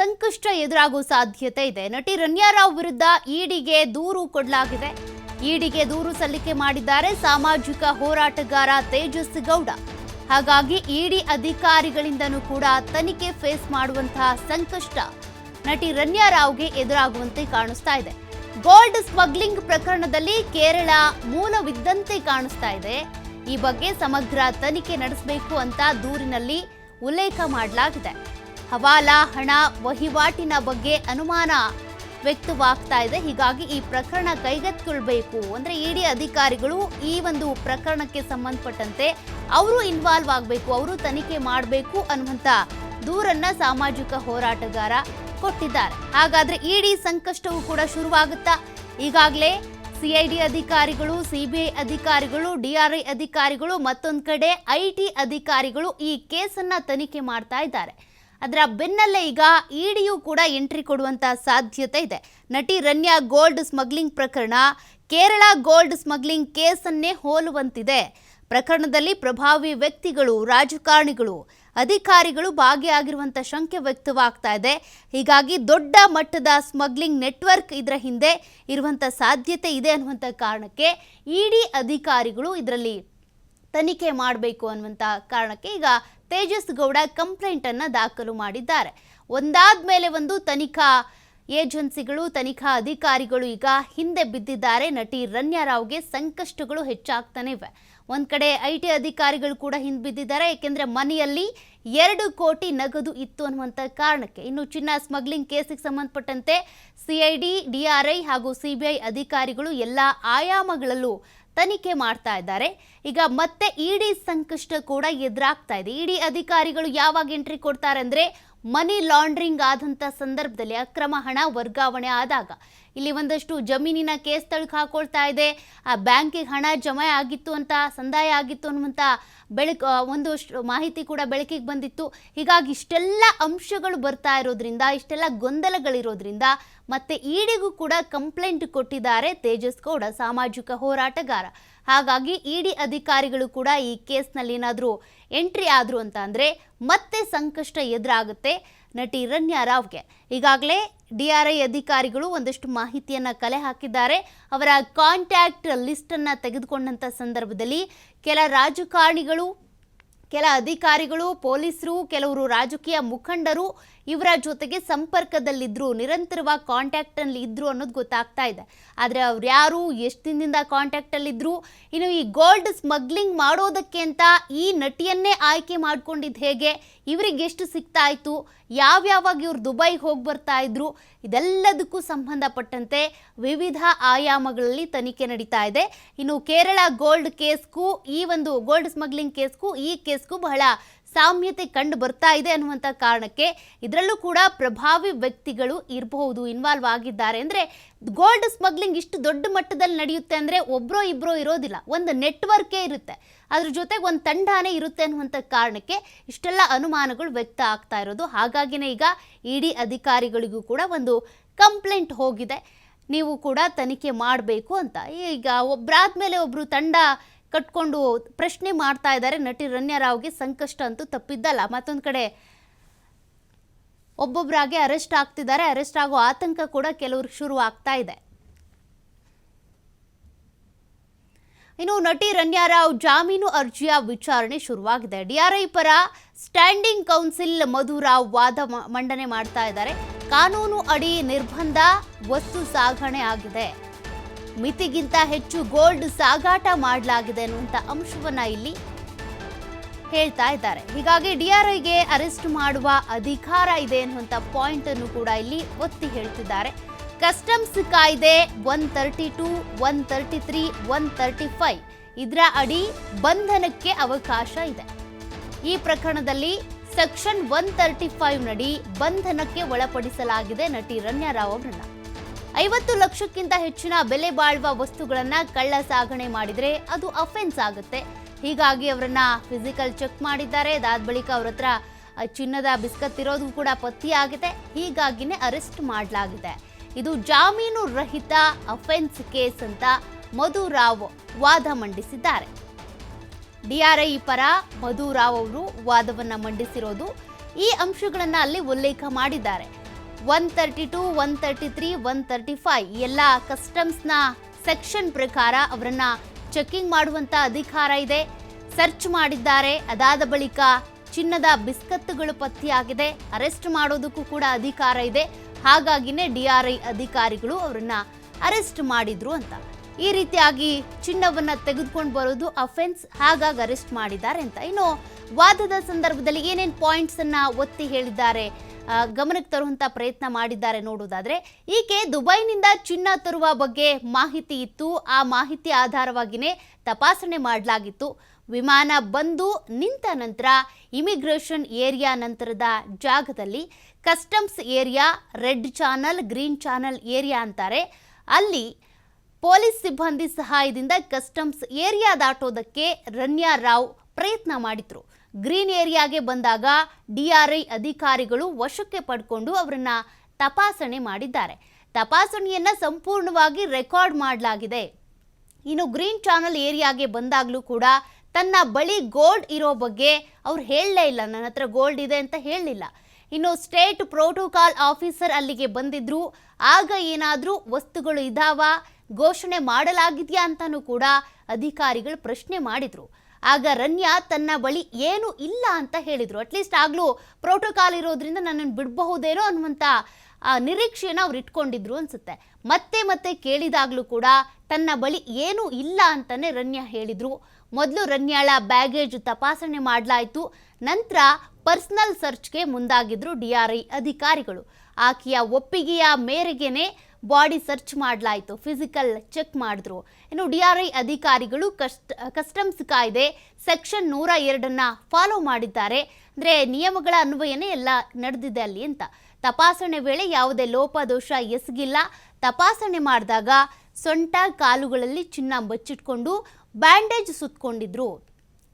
ಸಂಕಷ್ಟ ಎದುರಾಗುವ ಸಾಧ್ಯತೆ ಇದೆ. ನಟಿ ರಣ್ಯಾರಾವ್ ವಿರುದ್ಧ ಇಡಿಗೆ ದೂರು ಕೊಡಲಾಗಿದೆ. ಇಡಿಗೆ ದೂರು ಸಲ್ಲಿಕೆ ಮಾಡಿದ್ದಾರೆ ಸಾಮಾಜಿಕ ಹೋರಾಟಗಾರ ತೇಜಸ್ ಗೌಡ. ಹಾಗಾಗಿ ಇಡಿ ಅಧಿಕಾರಿಗಳಿಂದನೂ ಕೂಡ ತನಿಖೆ ಫೇಸ್ ಮಾಡುವಂತಹ ಸಂಕಷ್ಟ ನಟಿ ರಣ್ಯಾರಾವ್ಗೆ ಎದುರಾಗುವಂತೆ ಕಾಣಿಸ್ತಾ ಇದೆ. ಗೋಲ್ಡ್ ಸ್ಮಗ್ಲಿಂಗ್ ಪ್ರಕರಣದಲ್ಲಿ ಕೇರಳ ಮೂಲವಿದ್ದಂತೆ ಕಾಣಿಸ್ತಾ ಇದೆ. ಈ ಬಗ್ಗೆ ಸಮಗ್ರ ತನಿಖೆ ನಡೆಸಬೇಕು ಅಂತ ದೂರಿನಲ್ಲಿ ಉಲ್ಲೇಖ ಮಾಡಲಾಗಿದೆ. ಹವಾಲಾ, ಹಣ, ವಹಿವಾಟಿನ ಬಗ್ಗೆ ಅನುಮಾನ ವ್ಯಕ್ತವಾಗ್ತಾ ಇದೆ. ಹೀಗಾಗಿ ಈ ಪ್ರಕರಣ ಕೈಗೆತ್ತಿಕೊಳ್ಬೇಕು ಅಂದ್ರೆ ಇಡಿ ಅಧಿಕಾರಿಗಳು ಈ ಒಂದು ಪ್ರಕರಣಕ್ಕೆ ಸಂಬಂಧಪಟ್ಟಂತೆ ಅವರು ಇನ್ವಾಲ್ವ್ ಆಗಬೇಕು, ಅವರು ತನಿಖೆ ಮಾಡಬೇಕು ಅನ್ನುವಂಥ ದೂರನ್ನ ಸಾಮಾಜಿಕ ಹೋರಾಟಗಾರ ಕೊಟ್ಟಿದ್ದಾರೆ. ಹಾಗಾದ್ರೆ ಇಡಿ ಸಂಕಷ್ಟವೂ ಕೂಡ ಶುರುವಾಗುತ್ತಾ? ಈಗಾಗಲೇ ಸಿಐಡಿ ಅಧಿಕಾರಿಗಳು ಸಿಬಿಐ ಅಧಿಕಾರಿಗಳು ಡಿಆರ್ಐ ಅಧಿಕಾರಿಗಳು ಮತ್ತೊಂದು ಕಡೆ ಐಟಿ ಅಧಿಕಾರಿಗಳು ಈ ಕೇಸನ್ನ ತನಿಖೆ ಮಾಡ್ತಾ ಇದ್ದಾರೆ. ಅದರ ಬೆನ್ನಲ್ಲೇ ಈಗ ಇಡಿಯು ಕೂಡ ಎಂಟ್ರಿ ಕೊಡುವಂತ ಸಾಧ್ಯತೆ ಇದೆ. ನಟಿ ರನ್ಯಾ ಗೋಲ್ಡ್ ಸ್ಮಗ್ಲಿಂಗ್ ಪ್ರಕರಣ, ಕೇರಳ ಗೋಲ್ಡ್ ಸ್ಮಗ್ಲಿಂಗ್ ಕೇಸನ್ನೇ ಹೋಲುವಂತಿದೆ. ಪ್ರಕರಣದಲ್ಲಿ ಪ್ರಭಾವಿ ವ್ಯಕ್ತಿಗಳು, ರಾಜಕಾರಣಿಗಳು, ಅಧಿಕಾರಿಗಳು ಭಾಗಿಯಾಗಿರುವಂತ ಶಂಕೆ ವ್ಯಕ್ತವಾಗ್ತಾ ಇದೆ. ಹೀಗಾಗಿ ದೊಡ್ಡ ಮಟ್ಟದ ಸ್ಮಗ್ಲಿಂಗ್ ನೆಟ್ವರ್ಕ್ ಇದರ ಹಿಂದೆ ಇರುವಂತ ಸಾಧ್ಯತೆ ಇದೆ ಅನ್ನುವಂಥ ಕಾರಣಕ್ಕೆ ಇಡಿ ಅಧಿಕಾರಿಗಳು ಇದರಲ್ಲಿ ತನಿಖೆ ಮಾಡಬೇಕು ಅನ್ನುವಂಥ ಕಾರಣಕ್ಕೆ ಈಗ ತೇಜಸ್ ಗೌಡ ಕಂಪ್ಲೇಂಟ್ ಅನ್ನ ದಾಖಲು ಮಾಡಿದ್ದಾರೆ. ಒಂದಾದ ಮೇಲೆ ಒಂದು ತನಿಖಾ ಏಜೆನ್ಸಿಗಳು, ತನಿಖಾ ಅಧಿಕಾರಿಗಳು ಈಗ ಹಿಂದೆ ಬಿದ್ದಿದ್ದಾರೆ. ನಟಿ ರಣ್ಯಾರಾವ್ಗೆ ಸಂಕಷ್ಟಗಳು ಹೆಚ್ಚಾಗ್ತಾನೆ ಇವೆ. ಒಂದು ಕಡೆ ಐ ಟಿ ಅಧಿಕಾರಿಗಳು ಕೂಡ ಹಿಂದೆ ಬಿದ್ದಿದ್ದಾರೆ. ಏಕೆಂದರೆ ಮನೆಯಲ್ಲಿ ಎರಡು ಕೋಟಿ ನಗದು ಇತ್ತು ಅನ್ನುವಂಥ ಕಾರಣಕ್ಕೆ. ಇನ್ನು ಚಿನ್ನ ಸ್ಮಗ್ಲಿಂಗ್ ಕೇಸಿಗೆ ಸಂಬಂಧಪಟ್ಟಂತೆ ಸಿಐಡಿ ಡಿಆರ್ಐ ಹಾಗೂ ಸಿಬಿಐ ಅಧಿಕಾರಿಗಳು ಎಲ್ಲ ಆಯಾಮಗಳಲ್ಲೂ ತನಿಖೆ ಮಾಡ್ತಾ ಇದ್ದಾರೆ. ಈಗ ಮತ್ತೆ ಇಡಿ ಸಂಕಷ್ಟ ಕೂಡ ಎದುರಾಗ್ತಾ ಇದೆ. ಇಡಿ ಅಧಿಕಾರಿಗಳು ಯಾವಾಗ ಎಂಟ್ರಿ ಕೊಡ್ತಾರೆ ಅಂದ್ರೆ ಮನಿ ಲಾಂಡ್ರಿಂಗ್ ಆದಂತ ಸಂದರ್ಭದಲ್ಲಿ ಅಕ್ರಮ ಹಣ ವರ್ಗಾವಣೆ ಆದಾಗ. ಇಲ್ಲಿ ಒಂದಷ್ಟು ಜಮೀನಿನ ಕೇಸ್ ತಳಕ್ ಹಾಕೊಳ್ತಾ ಇದೆ. ಆ ಬ್ಯಾಂಕಿಗೆ ಹಣ ಜಮೆ ಆಗಿತ್ತು ಅಂತ, ಸಂದಾಯ ಆಗಿತ್ತು ಅನ್ನುವಂಥ ಬೆಳಕು ಒಂದು ಮಾಹಿತಿ ಕೂಡ ಬೆಳಕಿಗೆ ಬಂದಿತ್ತು. ಹೀಗಾಗಿ ಇಷ್ಟೆಲ್ಲ ಅಂಶಗಳು ಬರ್ತಾ ಇರೋದ್ರಿಂದ, ಇಷ್ಟೆಲ್ಲ ಗೊಂದಲಗಳಿರೋದ್ರಿಂದ ಮತ್ತೆ ಇಡಿಗೂ ಕೂಡ ಕಂಪ್ಲೇಂಟ್ ಕೊಟ್ಟಿದ್ದಾರೆ ತೇಜಸ್ ಗೌಡ, ಸಾಮಾಜಿಕ ಹೋರಾಟಗಾರ. ಹಾಗಾಗಿ ಇಡಿ ಅಧಿಕಾರಿಗಳು ಕೂಡ ಈ ಕೇಸ್ನಲ್ಲಿ ಏನಾದರೂ ಎಂಟ್ರಿ ಆದರು ಅಂತ ಅಂದರೆ ಮತ್ತೆ ಸಂಕಷ್ಟ ಎದುರಾಗುತ್ತೆ ನಟಿ ರಣ್ಯಾ ರಾವ್ಗೆ. ಈಗಾಗಲೇ ಡಿ ಆರ್ ಐ ಅಧಿಕಾರಿಗಳು ಒಂದಷ್ಟು ಮಾಹಿತಿಯನ್ನ ಕಲೆ ಹಾಕಿದ್ದಾರೆ. ಅವರ ಕಾಂಟ್ಯಾಕ್ಟ್ ಲಿಸ್ಟ್ ಅನ್ನ ತೆಗೆದುಕೊಂಡಂತ ಸಂದರ್ಭದಲ್ಲಿ ಕೆಲ ರಾಜಕಾರಣಿಗಳು, ಕೆಲ ಅಧಿಕಾರಿಗಳು, ಪೊಲೀಸರು, ಕೆಲವರು ರಾಜಕೀಯ ಮುಖಂಡರು ಇವರ ಜೊತೆಗೆ ಸಂಪರ್ಕದಲ್ಲಿದ್ದರು ನಿರಂತರವಾಗಿ ಕಾಂಟ್ಯಾಕ್ಟಲ್ಲಿ ಇದ್ದರು ಅನ್ನೋದು ಗೊತ್ತಾಗ್ತಾ ಇದೆ. ಆದರೆ ಅವ್ರು ಯಾರು, ಎಷ್ಟು ದಿನದಿಂದ ಕಾಂಟ್ಯಾಕ್ಟಲ್ಲಿದ್ದರು ಇನ್ನು ಈ ಗೋಲ್ಡ್ ಸ್ಮಗ್ಲಿಂಗ್ ಮಾಡೋದಕ್ಕೆ ಅಂತ ಈ ನಟಿಯನ್ನೇ ಆಯ್ಕೆ ಮಾಡ್ಕೊಂಡಿದ್ದು ಹೇಗೆ, ಇವರಿಗೆ ಎಷ್ಟು ಸಿಗ್ತಾ ಇತ್ತು ಯಾವ್ಯಾವಾಗ ಇವ್ರು ದುಬೈಗೆ ಹೋಗಿ ಬರ್ತಾ ಇದ್ರು, ಇದೆಲ್ಲದಕ್ಕೂ ಸಂಬಂಧಪಟ್ಟಂತೆ ವಿವಿಧ ಆಯಾಮಗಳಲ್ಲಿ ತನಿಖೆ ನಡೀತಾ ಇದೆ. ಇನ್ನು ಕೇರಳ ಗೋಲ್ಡ್ ಕೇಸ್ಗೂ, ಈ ಒಂದು ಗೋಲ್ಡ್ ಸ್ಮಗ್ಲಿಂಗ್ ಕೇಸ್ಗೂ, ಈ ಕೇಸ್ಗೂ ಬಹಳ ಸಾಮ್ಯತೆ ಕಂಡು ಬರ್ತಾ ಇದೆ ಅನ್ನುವಂಥ ಕಾರಣಕ್ಕೆ ಇದರಲ್ಲೂ ಕೂಡ ಪ್ರಭಾವಿ ವ್ಯಕ್ತಿಗಳು ಇರಬಹುದು ಇನ್ವಾಲ್ವ್ ಆಗಿದ್ದಾರೆ. ಅಂದರೆ ಗೋಲ್ಡ್ ಸ್ಮಗ್ಲಿಂಗ್ ಇಷ್ಟು ದೊಡ್ಡ ಮಟ್ಟದಲ್ಲಿ ನಡೆಯುತ್ತೆ ಅಂದರೆ ಒಬ್ಬರೋ ಇಬ್ಬರೋ ಇರೋದಿಲ್ಲ, ಒಂದು ನೆಟ್ವರ್ಕೇ ಇರುತ್ತೆ. ಅದ್ರ ಜೊತೆಗೆ ಒಂದು ತಂಡಾನೇ ಇರುತ್ತೆ ಅನ್ನುವಂಥ ಕಾರಣಕ್ಕೆ ಇಷ್ಟೆಲ್ಲ ಅನುಮಾನಗಳು ವ್ಯಕ್ತ ಆಗ್ತಾ ಇರೋದು. ಹಾಗಾಗಿನೇ ಈಗ ಇಡಿ ಅಧಿಕಾರಿಗಳಿಗೂ ಕೂಡ ಒಂದು ಕಂಪ್ಲೇಂಟ್ ಹೋಗಿದೆ. ನೀವು ಕೂಡ ತನಿಖೆ ಮಾಡಬೇಕು ಅಂತ. ಈಗ ಒಬ್ಬರಾದ್ಮೇಲೆ ಒಬ್ಬರು ತಂಡ ಕಟ್ಕೊಂಡು ಪ್ರಶ್ನೆ ಮಾಡ್ತಾ ಇದ್ದಾರೆ ನಟಿ ರಣ್ಯಾರಾವ್ಗೆ ಸಂಕಷ್ಟ ಅಂತೂ ತಪ್ಪಿದ್ದಲ್ಲ. ಮತ್ತೊಂದು ಕಡೆ ಒಬ್ಬೊಬ್ಬರಾಗೆ ಅರೆಸ್ಟ್ ಆಗ್ತಿದ್ದಾರೆ. ಅರೆಸ್ಟ್ ಆಗೋ ಆತಂಕ ಕೂಡ ಕೆಲವ್ರಿಗೆ ಶುರು ಆಗ್ತಾ ಇದೆ. ಇನ್ನು ನಟಿ ರಣ್ಯಾರಾವ್ ಜಾಮೀನು ಅರ್ಜಿಯ ವಿಚಾರಣೆ ಶುರುವಾಗಿದೆ. ಡಿಆರ್ಐ ಪರ ಸ್ಟ್ಯಾಂಡಿಂಗ್ ಕೌನ್ಸಿಲ್ ಮಧುರಾವ್ ವಾದ ಮಂಡನೆ ಮಾಡ್ತಾ ಇದ್ದಾರೆ. ಕಾನೂನು ಅಡಿ ನಿರ್ಬಂಧ ವಸ್ತು ಸಾಗಣೆ ಆಗಿದೆ. ಮಿತಿಗಿಂತ ಹೆಚ್ಚು ಗೋಲ್ಡ್ ಸಾಗಾಟ ಮಾಡಲಾಗಿದೆ ಅನ್ನುವಂಥ ಅಂಶವನ್ನ ಇಲ್ಲಿ ಹೇಳ್ತಾ ಇದ್ದಾರೆ. ಹೀಗಾಗಿ ಡಿಆರ್ಐಗೆ ಅರೆಸ್ಟ್ ಮಾಡುವ ಅಧಿಕಾರ ಇದೆ ಅನ್ನುವಂಥ ಪಾಯಿಂಟ್ ಅನ್ನು ಕೂಡ ಇಲ್ಲಿ ಒತ್ತಿ ಹೇಳ್ತಿದ್ದಾರೆ. ಕಸ್ಟಮ್ಸ್ ಕಾಯ್ದೆ one thirty two one thirty three one thirty five ಇದರ ಅಡಿ ಬಂಧನಕ್ಕೆ ಅವಕಾಶ ಇದೆ. ಈ ಪ್ರಕರಣದಲ್ಲಿ ಸೆಕ್ಷನ್ ಒನ್ ತರ್ಟಿ ಫೈವ್ ನಡಿ ಬಂಧನಕ್ಕೆ ಒಳಪಡಿಸಲಾಗಿದೆ ನಟಿ ರಣ್ಯಾರಾವ್ ಅವರನ್ನ. ಐವತ್ತು ಲಕ್ಷಕ್ಕಿಂತ ಹೆಚ್ಚಿನ ಬೆಲೆ ಬಾಳುವ ವಸ್ತುಗಳನ್ನ ಕಳ್ಳ ಸಾಗಣೆ ಮಾಡಿದ್ರೆ ಅದು ಅಫೆನ್ಸ್ ಆಗುತ್ತೆ. ಹೀಗಾಗಿ ಅವರನ್ನ ಫಿಸಿಕಲ್ ಚೆಕ್ ಮಾಡಿದ್ದಾರೆ. ಅದಾದ ಬಳಿಕ ಅವ್ರ ಹತ್ರ ಚಿನ್ನದ ಬಿಸ್ಕತ್ ಇರೋದು ಕೂಡ ಪತ್ತೆಯಾಗಿದೆ ಹೀಗಾಗಿನೇ ಅರೆಸ್ಟ್ ಮಾಡಲಾಗಿದೆ. ಇದು ಜಾಮೀನು ರಹಿತ ಅಫೆನ್ಸ್ ಕೇಸ್ ಅಂತ ಮಧು ರಾವ್ ವಾದ ಮಂಡಿಸಿದ್ದಾರೆ. ಡಿಆರ್ಐ ಪರ ಮಧು ರಾವ್ ಅವರು ವಾದವನ್ನ ಮಂಡಿಸಿರೋದು. ಈ ಅಂಶಗಳನ್ನ ಅಲ್ಲಿ ಉಲ್ಲೇಖ ಮಾಡಿದ್ದಾರೆ. One thirty two one thirty three one thirty five ಎಲ್ಲ ಕಸ್ಟಮ್ಸ್ನ ಸೆಕ್ಷನ್ ಪ್ರಕಾರ ಅವರನ್ನ ಚೆಕ್ಕಿಂಗ್ ಮಾಡುವಂತ ಅಧಿಕಾರ ಇದೆ. ಸರ್ಚ್ ಮಾಡಿದ್ದಾರೆ. ಅದಾದ ಬಳಿಕ ಚಿನ್ನದ ಬಿಸ್ಕತ್ತುಗಳು ಪತ್ತೆಯಾಗಿದೆ. ಅರೆಸ್ಟ್ ಮಾಡೋದಕ್ಕೂ ಕೂಡ ಅಧಿಕಾರ ಇದೆ. ಹಾಗಾಗಿನೇ ಐ ಅಧಿಕಾರಿಗಳು ಅವರನ್ನ ಅರೆಸ್ಟ್ ಮಾಡಿದ್ರು ಅಂತ. ಈ ರೀತಿಯಾಗಿ ಚಿನ್ನವನ್ನ ತೆಗೆದುಕೊಂಡು ಬರೋದು ಅಫೆನ್ಸ್ ಹಾಗಾಗಿ ಅರೆಸ್ಟ್ ಮಾಡಿದ್ದಾರೆ ಅಂತ. ಇನ್ನು ವಾದದ ಸಂದರ್ಭದಲ್ಲಿ ಏನೇನು ಪಾಯಿಂಟ್ಸ್ ಅನ್ನ ಒತ್ತಿ ಹೇಳಿದ್ದಾರೆ? ಗಮನಕ್ಕೆ ತರುವಂತ ಪ್ರಯತ್ನ ಮಾಡಿದ್ದಾರೆ ನೋಡೋದಾದ್ರೆ ಈಕೆ ದುಬೈನಿಂದ ಚಿನ್ನ ತರುವ ಬಗ್ಗೆ ಮಾಹಿತಿ ಇತ್ತು. ಆ ಮಾಹಿತಿ ಆಧಾರವಾಗಿನೇ ತಪಾಸಣೆ ಮಾಡಲಾಗಿತ್ತು. ವಿಮಾನ ಬಂದು ನಿಂತ ನಂತರ ಇಮಿಗ್ರೇಷನ್ ಏರಿಯಾ ನಂತರದ ಜಾಗದಲ್ಲಿ customs area, red channel, green channel area ಅಂತಾರೆ. ಅಲ್ಲಿ ಪೊಲೀಸ್ ಸಿಬ್ಬಂದಿ ಸಹಾಯದಿಂದ ಕಸ್ಟಮ್ಸ್ ಏರಿಯಾ ದಾಟೋದಕ್ಕೆ ರನ್ಯಾ ರಾವ್ ಪ್ರಯತ್ನ ಮಾಡಿದ್ರು. ಗ್ರೀನ್ ಏರಿಯಾಗೆ ಬಂದಾಗ ಡಿಆರ್ಐ ಅಧಿಕಾರಿಗಳು ವಶಕ್ಕೆ ಪಡ್ಕೊಂಡು ಅವರನ್ನ ತಪಾಸಣೆ ಮಾಡಿದ್ದಾರೆ. ತಪಾಸಣೆಯನ್ನ ಸಂಪೂರ್ಣವಾಗಿ ರೆಕಾರ್ಡ್ ಮಾಡಲಾಗಿದೆ. ಇನ್ನು ಗ್ರೀನ್ ಚಾನಲ್ ಏರಿಯಾಗೆ ಬಂದಾಗಲೂ ಕೂಡ ತನ್ನ ಬಳಿ ಗೋಲ್ಡ್ ಇರೋ ಬಗ್ಗೆ ಅವ್ರು ಹೇಳಲೇ ಇಲ್ಲ. ನನ್ನ ಹತ್ರ ಗೋಲ್ಡ್ ಇದೆ ಅಂತ ಹೇಳಲಿಲ್ಲ ಇನ್ನು ಸ್ಟೇಟ್ ಪ್ರೋಟೋಕಾಲ್ ಆಫೀಸರ್ ಅಲ್ಲಿಗೆ ಬಂದಿದ್ರು. ಆಗ ಏನಾದರೂ ವಸ್ತುಗಳು ಇದಾವ? ಘೋಷಣೆ ಮಾಡಲಾಗಿದೆಯಾ ಅಂತಲೂ ಕೂಡ ಅಧಿಕಾರಿಗಳು ಪ್ರಶ್ನೆ ಮಾಡಿದ್ರು. ಆಗ ರನ್ಯಾ ತನ್ನ ಬಳಿ ಏನು ಇಲ್ಲ ಅಂತ ಹೇಳಿದರು. ಅಟ್ಲೀಸ್ಟ್ ಆಗಲೂ ಪ್ರೋಟೋಕಾಲ್ ಇರೋದ್ರಿಂದ ನನ್ನನ್ನು ಬಿಡಬಹುದೇನೋ ಅನ್ನುವಂಥ ಆ, ನಿರೀಕ್ಷೆನ ಅವ್ರು ಇಟ್ಕೊಂಡಿದ್ರು ಅನಿಸುತ್ತೆ. ಮತ್ತೆ ಮತ್ತೆ ಕೇಳಿದಾಗ್ಲೂ ಕೂಡ ತನ್ನ ಬಳಿ ಏನೂ ಇಲ್ಲ ಅಂತಲೇ ರನ್ಯ ಹೇಳಿದರು. ಮೊದಲು ರನ್ಯಾಳ ಬ್ಯಾಗೇಜ್ ತಪಾಸಣೆ ಮಾಡಲಾಯಿತು. ನಂತರ ಪರ್ಸನಲ್ ಸರ್ಚ್ಗೆ ಮುಂದಾಗಿದ್ರು ಐ ಅಧಿಕಾರಿಗಳು. ಆಕೆಯ ಒಪ್ಪಿಗೆಯ ಮೇರೆಗೆನೆ ಬಾಡಿ ಸರ್ಚ್ ಮಾಡಲಾಯಿತು ಫಿಸಿಕಲ್ ಚೆಕ್ ಮಾಡಿದ್ರು. ಇನ್ನು ಡಿ ಆರ್ ಐ ಅಧಿಕಾರಿಗಳು ಕಸ್ಟ್ ಕಸ್ಟಮ್ಸ್ ಕಾಯ್ದೆ ಸೆಕ್ಷನ್ ನೂರ ಎರಡನ್ನು ಫಾಲೋ ಮಾಡಿದ್ದಾರೆ. ಅಂದರೆ ನಿಯಮಗಳ ಅನ್ವಯನೇ ಎಲ್ಲ ನಡೆದಿದೆ ಅಲ್ಲಿ ಅಂತ. ತಪಾಸಣೆ ವೇಳೆ ಯಾವುದೇ ಲೋಪದೋಷ ಎಸಗಿಲ್ಲ. ತಪಾಸಣೆ ಮಾಡಿದಾಗ ಸೊಂಟ ಕಾಲುಗಳಲ್ಲಿ ಚಿನ್ನ ಬಚ್ಚಿಟ್ಕೊಂಡು ಬ್ಯಾಂಡೇಜ್ ಸುತ್ತಕೊಂಡಿದ್ರು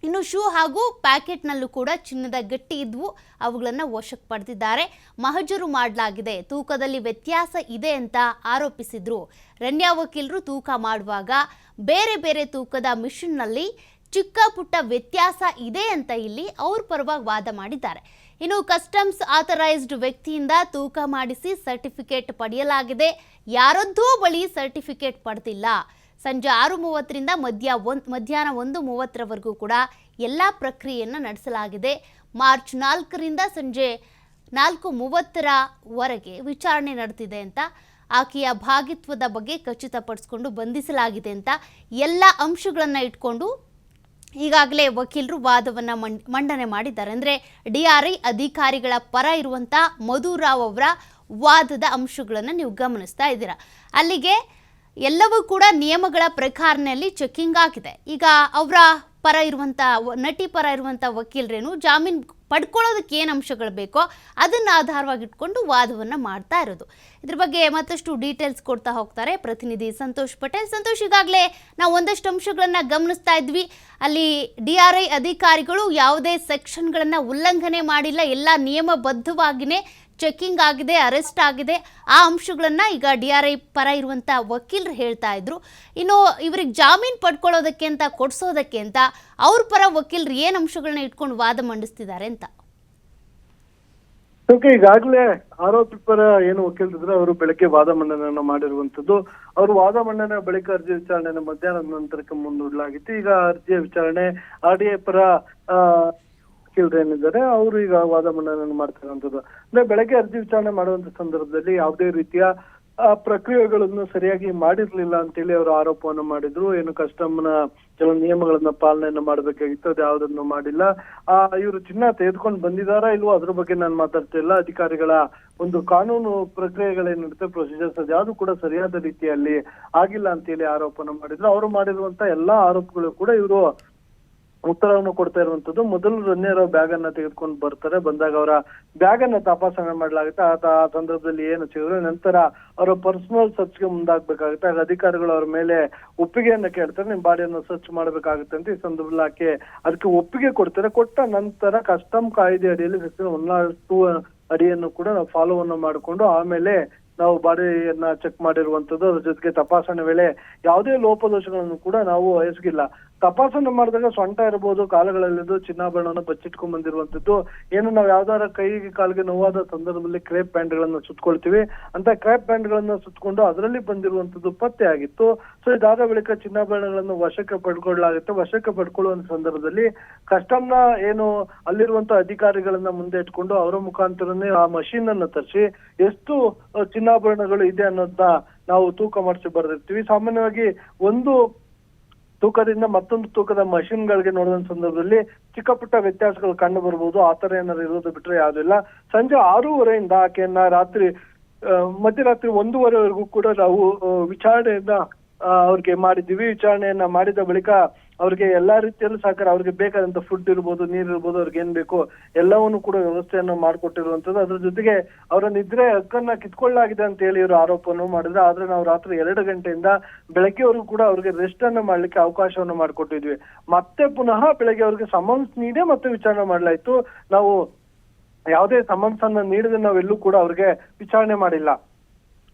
ಇನ್ನು ಶೂ ಹಾಗೂ ಪ್ಯಾಕೆಟ್ನಲ್ಲೂ ಕೂಡ ಚಿನ್ನದ ಗಟ್ಟಿ ಇದ್ವು. ಅವುಗಳನ್ನು ವಶಕ್ಕೆ ಪಡೆದಿದ್ದಾರೆ. ಮಹಜರು ಮಾಡಲಾಗಿದೆ. ತೂಕದಲ್ಲಿ ವ್ಯತ್ಯಾಸ ಇದೆ ಅಂತ ಆರೋಪಿಸಿದ್ರು. ರಣ್ಯಾ ವಕೀಲರು ತೂಕ ಮಾಡುವಾಗ ಬೇರೆ ಬೇರೆ ತೂಕದ ಮಿಷನ್ನಲ್ಲಿ ಚಿಕ್ಕ ಪುಟ್ಟ ವ್ಯತ್ಯಾಸ ಇದೆ ಅಂತ ಇಲ್ಲಿ ಅವ್ರ ಪರವಾಗಿ ವಾದ ಮಾಡಿದ್ದಾರೆ. ಇನ್ನು ಕಸ್ಟಮ್ಸ್ ಆಥರೈಸ್ಡ್ ವ್ಯಕ್ತಿಯಿಂದ ತೂಕ ಮಾಡಿಸಿ ಸರ್ಟಿಫಿಕೇಟ್ ಪಡೆಯಲಾಗಿದೆ. ಯಾರದ್ದೂ ಬಳಿ ಸರ್ಟಿಫಿಕೇಟ್ ಪಡೆದಿಲ್ಲ. ಸಂಜೆ ಆರು ಮೂವತ್ತರಿಂದ ಮಧ್ಯ ಒಂದು, ಮಧ್ಯಾಹ್ನ ಒಂದು ಮೂವತ್ತರವರೆಗೂ ಕೂಡ ಎಲ್ಲ ಪ್ರಕ್ರಿಯೆಯನ್ನು ನಡೆಸಲಾಗಿದೆ. ಮಾರ್ಚ್ ನಾಲ್ಕರಿಂದ ಸಂಜೆ ನಾಲ್ಕು ಮೂವತ್ತರವರೆಗೆ ವಿಚಾರಣೆ ನಡೆದಿದೆ ಅಂತ ಆಕೆಯ ಭಾಗಿತ್ವದ ಬಗ್ಗೆ ಖಚಿತಪಡಿಸಿಕೊಂಡು ಬಂಧಿಸಲಾಗಿದೆ ಅಂತ ಎಲ್ಲ ಅಂಶಗಳನ್ನು ಇಟ್ಕೊಂಡು ಈಗಾಗಲೇ ವಕೀಲರು ವಾದವನ್ನು ಮಂಡ್, ಮಂಡನೆ ಮಾಡಿದ್ದಾರೆ. ಅಂದರೆ ಡಿ ಆರ್ ಐ ಅಧಿಕಾರಿಗಳ ಪರ ಇರುವಂಥ ಮಧುರಾವ್ ಅವರ ವಾದದ ಅಂಶಗಳನ್ನು ನೀವು ಗಮನಿಸ್ತಾ ಇದ್ದೀರಾ. ಅಲ್ಲಿಗೆ ಎಲ್ಲವೂ ಕೂಡ ನಿಯಮಗಳ ಪ್ರಕಾರನಲ್ಲಿ ಚೆಕ್ಕಿಂಗ್ ಆಗಿದೆ. ಈಗ ಅವರ ಪರ ಇರುವಂಥ ವ- ನಟಿ ಪರ ಇರುವಂಥ ವಕೀಲರೇನು ಜಾಮೀನು ಪಡ್ಕೊಳ್ಳೋದಕ್ಕೆ ಏನು ಅಂಶಗಳು ಬೇಕೋ ಅದನ್ನು ಆಧಾರವಾಗಿ ಇಟ್ಕೊಂಡು ವಾದವನ್ನು ಮಾಡ್ತಾ ಇರೋದು. ಇದ್ರ ಬಗ್ಗೆ ಮತ್ತಷ್ಟು ಡೀಟೇಲ್ಸ್ ಕೊಡ್ತಾ ಹೋಗ್ತಾರೆ ಪ್ರತಿನಿಧಿ ಸಂತೋಷ್ ಪಟೇಲ್. ಸಂತೋಷ್, ಈಗಾಗಲೇ ನಾವು ಒಂದಷ್ಟು ಅಂಶಗಳನ್ನು ಗಮನಿಸ್ತಾ ಇದ್ವಿ. ಅಲ್ಲಿ ಡಿ ಆರ್ ಐ ಅಧಿಕಾರಿಗಳು ಯಾವುದೇ ಸೆಕ್ಷನ್ಗಳನ್ನು ಉಲ್ಲಂಘನೆ ಮಾಡಿಲ್ಲ, ಎಲ್ಲ ನಿಯಮಬದ್ಧವಾಗಿಯೇ ಚೆಕಿಂಗ್ ಆಗಿದೆ, ಅರೆಸ್ಟ್ ಆಗಿದೆ. ಆ ಅಂಶಗಳನ್ನು ಈಗ ಡಿ ಆರ್ ಐ ಪರ ಇರುವಂಥ ವಕೀಲರು ಹೇಳ್ತಾ ಇದ್ರು. ಇನ್ನು ಇವ್ರಿಗೆ ಜಾಮೀನು ಪಡ್ಕೊಳ್ಳೋದಕ್ಕೆ ಅಂತ, ಕೊಡಿಸೋದಕ್ಕೆ ಅಂತ ಅವ್ರ ಪರ ವಕೀಲರು ಏನು ಅಂಶಗಳನ್ನ ಇಟ್ಕೊಂಡು ವಾದ ಮಂಡಿಸ್ತಿದ್ದಾರೆ ಅಂತ? ಈಗಾಗಲೇ ಆರೋಪಿ ಪರ ಏನು ವಕೀಲರಿದ್ರೆ ಅವರು ಬೆಳಗ್ಗೆ ವಾದ ಮಂಡನೆಯನ್ನ ಮಾಡಿರುವಂತದ್ದು ಅವರು ವಾದ ಮಂಡನೆ ಬಳಿಕ ಅರ್ಜಿ ವಿಚಾರಣೆಯನ್ನು ಮಧ್ಯಾಹ್ನದ ನಂತರಕ್ಕೆ ಮುಂದೂಡಲಾಗಿತ್ತು. ಈಗ ಅರ್ಜಿಯ ವಿಚಾರಣೆ ಆರ್ ಡಿ ಐ ಪರ ಆ, ಇದ್ದಾರೆ ಅವರು ಈಗ ವಾದ ಮಂಡನೆಯನ್ನು ಮಾಡ್ತಿರುವಂತದ್ದು ಅಂದ್ರೆ ಬೆಳಗ್ಗೆ ಅರ್ಜಿ ವಿಚಾರಣೆ ಮಾಡುವಂತ ಸಂದರ್ಭದಲ್ಲಿ ಯಾವುದೇ ರೀತಿಯ ಪ್ರಕ್ರಿಯೆಗಳನ್ನು ಸರಿಯಾಗಿ ಮಾಡಿರ್ಲಿಲ್ಲ ಅಂತೇಳಿ ಅವರು ಆರೋಪವನ್ನು ಮಾಡಿದ್ರು. ಏನು ಕಸ್ಟಮ್ನ ಕೆಲವು ನಿಯಮಗಳನ್ನ ಪಾಲನೆಯನ್ನು ಮಾಡಬೇಕಾಗಿತ್ತು ಅದು ಯಾವುದನ್ನು ಮಾಡಿಲ್ಲ. ಆ ಇವರು ಚಿನ್ನ ತೆಗೆದುಕೊಂಡು ಬಂದಿದಾರಾ ಇಲ್ವೋ ಅದ್ರ ಬಗ್ಗೆ ನಾನು ಮಾತಾಡ್ತಿಲ್ಲ ಅಧಿಕಾರಿಗಳ ಒಂದು ಕಾನೂನು ಪ್ರಕ್ರಿಯೆಗಳೇನಿರುತ್ತೆ ಪ್ರೊಸೀಜರ್ಸ್ ಅದ್ಯಾವುದು ಕೂಡ ಸರಿಯಾದ ರೀತಿಯಲ್ಲಿ ಆಗಿಲ್ಲ ಅಂತೇಳಿ ಆರೋಪನ ಮಾಡಿದ್ರು. ಅವರು ಮಾಡಿರುವಂತ ಎಲ್ಲಾ ಆರೋಪಗಳು ಕೂಡ ಇವರು ಉತ್ತರವನ್ನು ಕೊಡ್ತಾ ಇರುವಂತದ್ದು, ಮೊದಲು ರನ್ಯರ ಬ್ಯಾಗ್ ಅನ್ನ ತೆಗೆದುಕೊಂಡು ಬರ್ತಾರೆ. ಬಂದಾಗ ಅವರ ಬ್ಯಾಗ್ ಅನ್ನ ತಪಾಸಣೆ ಮಾಡಲಾಗುತ್ತೆ. ಆ ಆ ಸಂದರ್ಭದಲ್ಲಿ ಏನು ಸಿಗಿದ್ರೆ ನಂತರ ಅವರ ಪರ್ಸನಲ್ ಸರ್ಚ್ಗೆ ಮುಂದಾಗಬೇಕಾಗುತ್ತೆ. ಆಗ ಅಧಿಕಾರಿಗಳು ಅವರ ಮೇಲೆ ಒಪ್ಪಿಗೆಯನ್ನ ಕೇಳ್ತಾರೆ. ನಿಮ್ ಬಾಡಿಯನ್ನು ಸರ್ಚ್ ಮಾಡಬೇಕಾಗುತ್ತೆ ಅಂತ ಈ ಸಂದರ್ಭದಲ್ಲಿ ಆಕೆ ಅದಕ್ಕೆ ಒಪ್ಪಿಗೆ ಕೊಡ್ತಾರೆ. ಕೊಟ್ಟ ನಂತರ ಕಸ್ಟಮ್ ಕಾಯ್ದೆ ಅಡಿಯಲ್ಲಿ ಸೆಕ್ಷನ್ ಒನ್ ಅಡಿಯನ್ನು ಕೂಡ ನಾವು ಫಾಲೋವನ್ನು ಮಾಡಿಕೊಂಡು ಆಮೇಲೆ ನಾವು ಬಾಡಿಯನ್ನ ಚೆಕ್ ಮಾಡಿರುವಂತದ್ದು. ಅದ್ರ ಜೊತೆಗೆ ತಪಾಸಣೆ ವೇಳೆ ಯಾವುದೇ ಲೋಪದೋಷಗಳನ್ನು ಕೂಡ ನಾವು ಎಸಗಿಲ್ಲ ತಪಾಸಣೆ ಮಾಡಿದಾಗ ಸೊಂಟ ಇರ್ಬೋದು ಕಾಲುಗಳಲ್ಲಿದ್ದು ಚಿನ್ನಾಭರಣವನ್ನು ಬಚ್ಚಿಟ್ಕೊಂಡ್ ಬಂದಿರುವಂತದ್ದು. ಏನು ನಾವು ಯಾವ್ದಾರ ಕೈಗೆ ಕಾಲಿಗೆ ನೋವಾದ ಸಂದರ್ಭದಲ್ಲಿ ಕ್ರೇಪ್ ಬ್ಯಾಂಡ್ ಗಳನ್ನ ಸುತ್ಕೊಳ್ತೀವಿ. ಅಂತ ಕ್ರೇಪ್ ಬ್ಯಾಂಡ್ ಗಳನ್ನ ಸುತ್ಕೊಂಡು ಅದರಲ್ಲಿ ಬಂದಿರುವಂತದ್ದು ಪತ್ತೆ ಆಗಿತ್ತು. ಸೊ ಇದಾದ ಬಳಿಕ ಚಿನ್ನಾಭರಣಗಳನ್ನು ವಶಕ್ಕೆ ಪಡ್ಕೊಳ್ಳಲಾಗುತ್ತೆ. ವಶಕ್ಕೆ ಪಡ್ಕೊಳ್ಳುವಂತ ಸಂದರ್ಭದಲ್ಲಿ ಕಸ್ಟಮ್ನ ಏನು ಅಲ್ಲಿರುವಂತ ಅಧಿಕಾರಿಗಳನ್ನ ಮುಂದೆ ಇಟ್ಕೊಂಡು ಅವರ ಮುಖಾಂತರನೇ ಆ ಮಷೀನ್ ಅನ್ನ ತರಿಸಿ ಎಷ್ಟು ಚಿನ್ನಾಭರಣಗಳು ಇದೆ ಅನ್ನೋದನ್ನ ನಾವು ತೂಕ ಮಾಡಿಸಿ ಬರೆದಿರ್ತೀವಿ. ಸಾಮಾನ್ಯವಾಗಿ ಒಂದು ತೂಕದಿಂದ ಮತ್ತೊಂದು ತೂಕದ ಮಷಿನ್ಗಳಿಗೆ ಗಳಿಗೆ ನೋಡಿದ ಸಂದರ್ಭದಲ್ಲಿ ಚಿಕ್ಕ ಪುಟ್ಟ ವ್ಯತ್ಯಾಸಗಳು ಕಂಡು ಬರ್ಬೋದು. ಆ ತರ ಏನಾದ್ರು ಇರೋದು ಬಿಟ್ರೆ ಯಾವುದಿಲ್ಲ ಸಂಜೆ ಆರೂವರೆಯಿಂದ ಆಕೆಯನ್ನ ರಾತ್ರಿ ಮಧ್ಯರಾತ್ರಿ ಒಂದೂವರೆವರೆಗೂ ಕೂಡ ನಾವು ವಿಚಾರಣೆಯನ್ನ ಅವ್ರಿಗೆ ಮಾಡಿದ್ದೀವಿ. ವಿಚಾರಣೆಯನ್ನ ಮಾಡಿದ ಬಳಿಕ ಅವ್ರಿಗೆ ಎಲ್ಲಾ ರೀತಿಯಲ್ಲೂ ಸಹಕಾರ, ಅವ್ರಿಗೆ ಬೇಕಾದಂತ ಫುಡ್ ಇರ್ಬೋದು, ನೀರ್ ಇರ್ಬೋದು, ಅವ್ರಿಗೆ ಏನ್ ಬೇಕೋ ಎಲ್ಲವನ್ನು ಕೂಡ ವ್ಯವಸ್ಥೆಯನ್ನು ಮಾಡಿಕೊಟ್ಟಿರುವಂತದ್ದು ಅದ್ರ ಜೊತೆಗೆ ಅವರ ನಿದ್ರೆ ಹಕ್ಕನ್ನ ಕಿತ್ಕೊಳ್ಳಾಗಿದೆ ಅಂತ ಹೇಳಿ ಇವರು ಆರೋಪವನ್ನು ಮಾಡಿದ್ರೆ, ಆದ್ರೆ ನಾವು ರಾತ್ರಿ ಎರಡು ಗಂಟೆಯಿಂದ ಬೆಳಗ್ಗೆವರೆಗೂ ಕೂಡ ಅವ್ರಿಗೆ ರೆಸ್ಟ್ ಅನ್ನ ಮಾಡ್ಲಿಕ್ಕೆ ಅವಕಾಶವನ್ನು ಮಾಡಿಕೊಟ್ಟಿದ್ವಿ. ಮತ್ತೆ ಪುನಃ ಬೆಳಗ್ಗೆ ಅವ್ರಿಗೆ ಸಮನ್ಸ್ ನೀಡಿ ಮತ್ತೆ ವಿಚಾರಣೆ ಮಾಡಲಾಯ್ತು. ನಾವು ಯಾವುದೇ ಸಮನ್ಸ್ ಅನ್ನ ನೀಡದೆ ನಾವೆಲ್ಲೂ ಕೂಡ ಅವ್ರಿಗೆ ವಿಚಾರಣೆ ಮಾಡಿಲ್ಲ.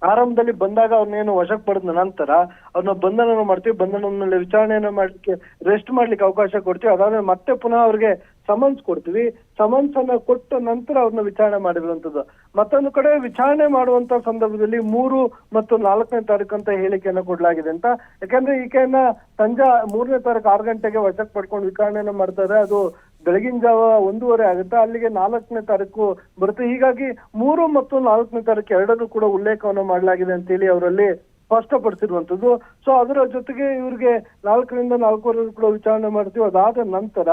ಆರಂಭದಲ್ಲಿ ಬಂದಾಗ ಅವನೇನು ವಶಕ್ಕೆ ಪಡೆದ ನಂತರ ಅವ್ರನ್ನ ಬಂಧನ ಮಾಡ್ತೀವಿ ಬಂಧನ ವಿಚಾರಣೆಯನ್ನು ಮಾಡ್ಲಿಕ್ಕೆ ರೆಸ್ಟ್ ಮಾಡ್ಲಿಕ್ಕೆ ಅವಕಾಶ ಕೊಡ್ತೀವಿ. ಅದಾದ್ಮೇಲೆ ಮತ್ತೆ ಪುನಃ ಅವ್ರಿಗೆ ಸಮನ್ಸ್ ಕೊಡ್ತೀವಿ. ಸಮನ್ಸ್ ಅನ್ನ ಕೊಟ್ಟ ನಂತರ ಅವ್ರನ್ನ ವಿಚಾರಣೆ ಮಾಡಿರುವಂತದ್ದು ಮತ್ತೊಂದು ಕಡೆ ವಿಚಾರಣೆ ಮಾಡುವಂತ ಸಂದರ್ಭದಲ್ಲಿ ಮೂರು ಮತ್ತು ನಾಲ್ಕನೇ ತಾರೀಕು ಅಂತ ಹೇಳಿಕೆಯನ್ನ ಕೊಡಲಾಗಿದೆ ಅಂತ. ಯಾಕಂದ್ರೆ ಈಕೆಯನ್ನ ಸಂಜೆ ಮೂರನೇ ತಾರೀಕು ಆರು ಗಂಟೆಗೆ ವಶಕ್ಕೆ ಪಡ್ಕೊಂಡು ವಿಚಾರಣೆಯನ್ನು ಮಾಡ್ತಾರೆ ಅದು ಬೆಳಗಿನ ಜಾವ ಒಂದೂವರೆ ಆಗುತ್ತೆ, ಅಲ್ಲಿಗೆ ನಾಲ್ಕನೇ ತಾರೀಕು ಬರುತ್ತೆ. ಹೀಗಾಗಿ ಮೂರು ಮತ್ತು ನಾಲ್ಕನೇ ತಾರೀಕು ಎರಡನ್ನೂ ಕೂಡ ಉಲ್ಲೇಖವನ್ನು ಮಾಡಲಾಗಿದೆ ಅಂತೇಳಿ ಅವರಲ್ಲಿ ಸ್ಪಷ್ಟಪಡಿಸಿರುವಂತದ್ದು ಸೊ ಅದರ ಜೊತೆಗೆ ಇವ್ರಿಗೆ ನಾಲ್ಕರಿಂದ ನಾಲ್ಕೂವರೆ ಕೂಡ ವಿಚಾರಣೆ ಮಾಡ್ತೀವಿ. ಅದಾದ ನಂತರ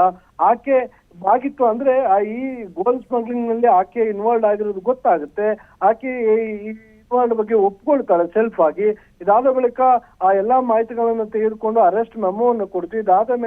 ಆಕೆ ಆಗಿತ್ತು ಅಂದ್ರೆ ಆ ಈ ಗೋಲ್ಡ್ ಸ್ಮಗ್ಲಿಂಗ್ನಲ್ಲಿ ಆಕೆ ಇನ್ವಾಲ್ವ್ ಆಗಿರೋದು ಗೊತ್ತಾಗುತ್ತೆ. ಆಕೆ ಈ ಇನ್ವಾಲ್ವ್ ಬಗ್ಗೆ ಒಪ್ಕೊಳ್ತಾಳೆ ಸೆಲ್ಫ್ ಆಗಿ. ಇದಾದ ಬಳಿಕ ಆ ಎಲ್ಲಾ ಮಾಹಿತಿಗಳನ್ನ ತೆಗೆದುಕೊಂಡು ಅರೆಸ್ಟ್ ಮೆಮೋವನ್ನು ಕೊಡ್ತೀವಿ. ಇದಾದ ಮೇಲೆ